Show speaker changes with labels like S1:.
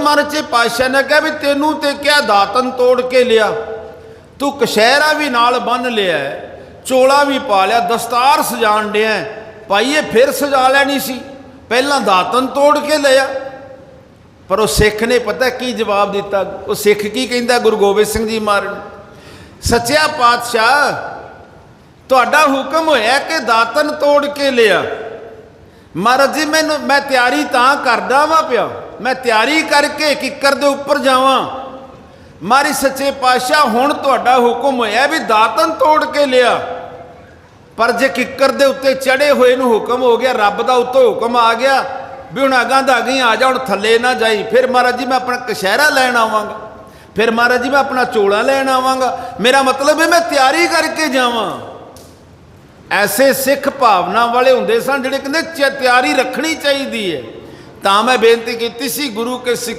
S1: ਮਨ ਚ ਪਾਸ਼ਾ ਨੇ ਕਿਹਾ ਵੀ ਤੈਨੂੰ ਤੇ ਕਿਆ ਦਾਤਨ ਤੋੜ ਕੇ ਲਿਆ। ਤੂੰ ਕਸ਼ਹਿਰਾ ਵੀ ਨਾਲ ਬੰਨ ਲਿਆ ਚੋਲਾ ਵੀ ਪਾ ਲਿਆ, ਦਸਤਾਰ ਸਜਾਣ ਡਿਆ ਭਾਈ ਇਹ ਫਿਰ ਸਜਾ ਲੈਣੀ ਸੀ, ਪਹਿਲਾਂ ਦਾਤਨ ਤੋੜ ਕੇ ਲਿਆ। ਪਰ ਉਹ ਸਿੱਖ ਨੇ ਪਤਾ ਕੀ ਜਵਾਬ ਦਿੱਤਾ? ਉਹ ਸਿੱਖ ਕੀ ਕਹਿੰਦਾ ਗੁਰੂ ਗੋਬਿੰਦ ਸਿੰਘ ਜੀ ਮਹਾਰਾਜ ਸੱਚਿਆ ਪਾਤਸ਼ਾਹ, ਤੁਹਾਡਾ ਹੁਕਮ ਹੋਇਆ ਕਿ ਦਾਤਨ ਤੋੜ ਕੇ ਲਿਆ। ਮਹਾਰਾਜ ਜੀ, ਮੈਨੂੰ, ਮੈਂ ਤਿਆਰੀ ਤਾਂ ਕਰਦਾ ਵਾਂ ਪਿਆ ਮੈਂ ਤਿਆਰੀ ਕਰਕੇ ਕਿੱਕਰ ਦੇ ਉੱਪਰ ਜਾਵਾਂ। ਮਾਰੀ ਸੱਚੇ ਪਾਤਸ਼ਾਹ, ਹੁਣ ਤੁਹਾਡਾ ਹੁਕਮ ਹੋਇਆ ਵੀ ਦਾਤਨ ਤੋੜ ਕੇ ਲਿਆ। ਪਰ ਜੇ ਕਿੱਕਰ ਦੇ ਉੱਤੇ ਚੜੇ ਹੋਏ ਨੂੰ ਹੁਕਮ ਹੋ ਗਿਆ, ਰੱਬ ਦਾ ਉੱਤੋਂ ਹੁਕਮ ਆ ਗਿਆ ਵੀ ਹੁਣ ਅਗਾਂ ਦਾ ਅਗੀਂ ਆ ਜਾ, ਹੁਣ ਥੱਲੇ ਨਾ ਜਾਈ। ਫਿਰ ਮਹਾਰਾਜ ਜੀ, ਮੈਂ ਆਪਣਾ ਕਸ਼ਹਿਰਾ ਲੈਣ ਆਵਾਂਗਾ। ਫਿਰ ਮਹਾਰਾਜ ਜੀ, ਮੈਂ ਆਪਣਾ ਚੋਲਾ ਲੈਣ ਆਵਾਂਗਾ। ਮੇਰਾ ਮਤਲਬ ਹੈ ਮੈਂ ਤਿਆਰੀ ਕਰਕੇ ਜਾਵਾਂ। ਐਸੇ ਸਿੱਖ ਭਾਵਨਾ ਵਾਲੇ ਹੁੰਦੇ ਸਨ ਜਿਹੜੇ ਕਹਿੰਦੇ ਚ- ਤਿਆਰੀ ਰੱਖਣੀ ਚਾਹੀਦੀ ਹੈ। ਤਾਂ ਮੈਂ ਬੇਨਤੀ ਕੀਤੀ ਸੀ ਗੁਰੂ ਕੇ ਸਿੱਖ